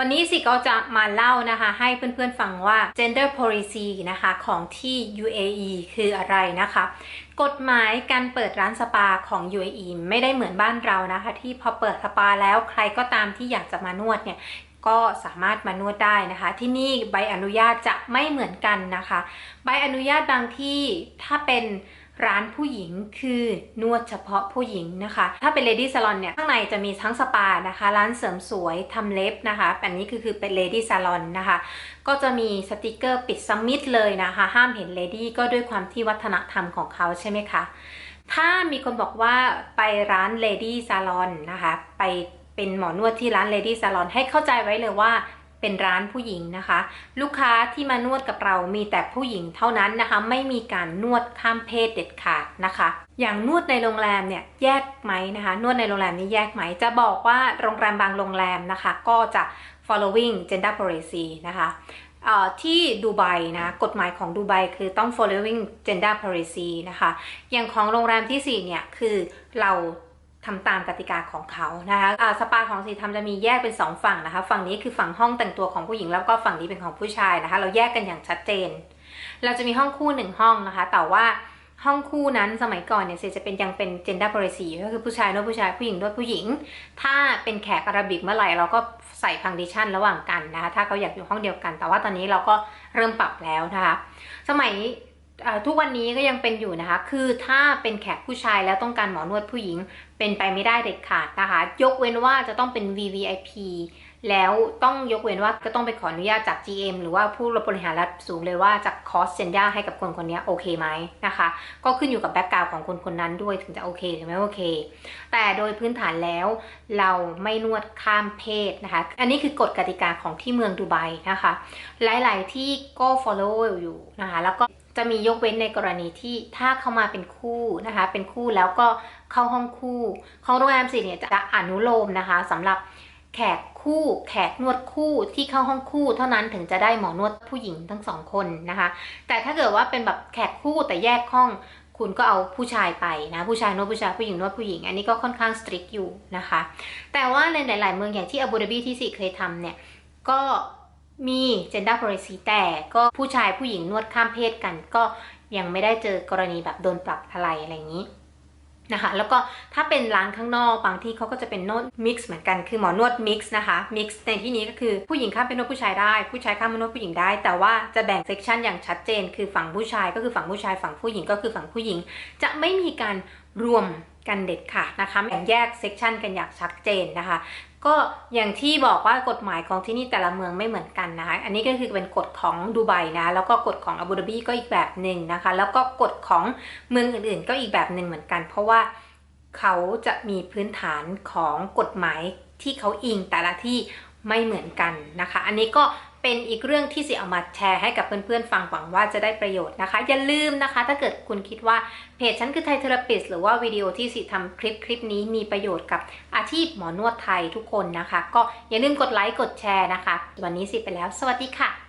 วันนี้สิก็จะมาเล่านะคะ ให้เพื่อนๆฟังว่า gender policy นะคะของที่ UAE คืออะไรนะคะ กฎหมายการเปิดร้านสปาของ UAE ไม่ได้เหมือนบ้านเรานะคะ ที่พอเปิดสปาแล้วใครก็ตามที่อยากจะมานวดเนี่ยก็สามารถมานวดได้นะคะ ที่นี่ใบอนุญาตจะไม่เหมือนกันนะคะ ใบอนุญาตบางที่ถ้าเป็น ร้านผู้หญิงคือนวดเฉพาะผู้หญิงนะคะ ถ้าเป็น lady salon เนี่ยข้างในจะมีทั้งสปานะคะ ร้านเสริมสวยทำเล็บนะคะอันนี้คือคือเป็น lady salon นนะคะ ก็จะมีสติกเกอร์ปิดสมิธเลยนะคะ ห้ามเห็น lady ก็ด้วยความที่วัฒนธรรมของเขาใช่ไหมคะ ถ้ามีคนบอกว่าไปร้าน lady salon นนะคะ ไปเป็นหมอนวดที่ร้าน lady salon ให้เข้าใจไว้เลยว่า เป็นร้านผู้หญิงนะคะ ลูกค้าที่มานวดกับเรามีแต่ผู้หญิงเท่านั้นนะคะ ไม่มีการนวดข้ามเพศเด็ดขาดนะคะ อย่างนวดในโรงแรมเนี่ยแยกไหมนะคะ นวดในโรงแรมนี้แยกไหม จะบอกว่าโรงแรมบางโรงแรมนะคะ ก็จะ following gender policy นะคะที่ดูไบนะกฎหมายของดูไบคือต้อง following gender policy นะคะ อย่างของโรงแรมที่ 4 เนี่ย คือเรา ทำตามกติกาของเขานะคะะสปาของสีทำจะมีแยกเป็น 2 ฝั่งนะคะ ฝั่งนี้คือฝั่งห้องแต่งตัวของผู้หญิงแล้วก็ฝั่งนี้เป็นของผู้ชายนะคะ เราแยกกันอย่างชัดเจน เราจะมีห้องคู่หนึ่งห้องนะคะ แต่ว่าห้องคู่นั้นสมัยก่อนเนี่ยเซจะเป็นยังเป็น gender policy ก็คือผู้ชายนวดผู้ชายผู้หญิงนวดผู้หญิง ถ้าเป็นแขกอาราบิกเมื่อไหร่เราก็ใส่พังดิชันระหว่างกันนะคะถ้าเขาอยากอยู่ห้องเดียวกัน แต่ว่าตอนนี้เราก็เริ่มปรับแล้วนะคะ สมัย ทุกวันนี้ก็ยังเป็นอยู่นะคะ คือถ้าเป็นแขกผู้ชายแล้วต้องการหมอนวดผู้หญิงเป็นไปไม่ได้เด็ดขาดนะคะ ยกเว้นว่าจะต้องเป็น VVIP แล้วต้องยกเว้นว่าก็ต้องไปขออนุญาตจาก GM หรือว่าผู้บริหารระดับสูงเลยว่าจะคอสเซนยาให้กับคนคนนี้โอเคไหมนะคะ ก็ขึ้นอยู่กับแบ็กกราวของคนคนนั้นด้วยถึงจะโอเคหรือไม่โอเค แต่โดยพื้นฐานแล้วเราไม่นวดข้ามเพศนะคะ อันนี้คือกฎกติกาของที่เมืองดูไบนะคะ หลาย ๆ ที่ก็ follow อยู่นะคะ แล้วก็ จะมียกเว้นในกรณีที่ถ้าเข้ามาเป็นคู่นะคะ เป็นคู่แล้วก็เข้าห้องคู่ของโรงแรมสิเนี่ยจะอนุโลมนะคะสำหรับแขกคู่แขกนวดคู่ที่เข้าห้องคู่ เท่านั้นถึงจะได้หมอนวดผู้หญิงทั้งสองคนนะคะ แต่ถ้าเกิดว่าเป็นแบบแขกคู่แต่แยกห้องคุณก็เอาผู้ชายไปนะผู้ชายนวดผู้ชายผู้หญิงนวดผู้หญิง อันนี้ก็ค่อนข้างสตริกอยู่นะคะ แต่ว่าในหลาย ๆ เมืองอย่างที่อาบูดาบีที่สิเคยทำเนี่ยก็ มี gender policy แต่ก็ผู้ชายผู้หญิงนวดข้ามเพศกัน ก็ยังไม่ได้เจอกรณีแบบโดนปรับอะไรอะไรอย่างนี้นะคะแล้วก็ถ้าเป็นร้านข้างนอกบางที่เขาก็จะเป็นนวดมิกซ์เหมือนกันคือหมอนวดมิกซ์นะคะมิกซ์ในที่นี้ก็คือผู้หญิงข้ามเป็นนวดผู้ชายได้ ผู้ชายข้ามเป็นนวดผู้หญิงได้ แต่ว่าจะแบ่งเซกชันอย่างชัดเจน คือฝั่งผู้ชายก็คือฝั่งผู้ชายฝั่งผู้หญิงก็คือฝั่งผู้หญิง จะไม่มีการรวม กันเด็ดค่ะนะคะแบ่งแยกเซกชันกันอย่างชัดเจนนะคะ ก็อย่างที่บอกว่ากฎหมายของที่นี่แต่ละเมืองไม่เหมือนกันนะคะ อันนี้ก็คือเป็นกฎของดูไบนะ แล้วก็กฎของอาบูดาบีก็อีกแบบหนึ่งนะคะ แล้วก็กฎของเมืองอื่นๆ ก็อีกแบบหนึ่งเหมือนกัน เพราะว่าเขาจะมีพื้นฐานของกฎหมายที่เขาอิงแต่ละที่ ไม่เหมือนกันนะคะ อันนี้ก็เป็นอีกเรื่องที่สิเอามาแชร์ให้กับเพื่อนๆ ฟังหวังว่าจะได้ประโยชน์นะคะ อย่าลืมนะคะ ถ้าเกิดคุณคิดว่าเพจฉันคือไทยเทอราปิสหรือว่าวิดีโอที่สิทำคลิปคลิปนี้มีประโยชน์กับอาชีพหมอนวดไทยทุกคนนะคะ ก็อย่าลืมกดไลค์กดแชร์นะคะ วันนี้สิไปแล้ว สวัสดีค่ะ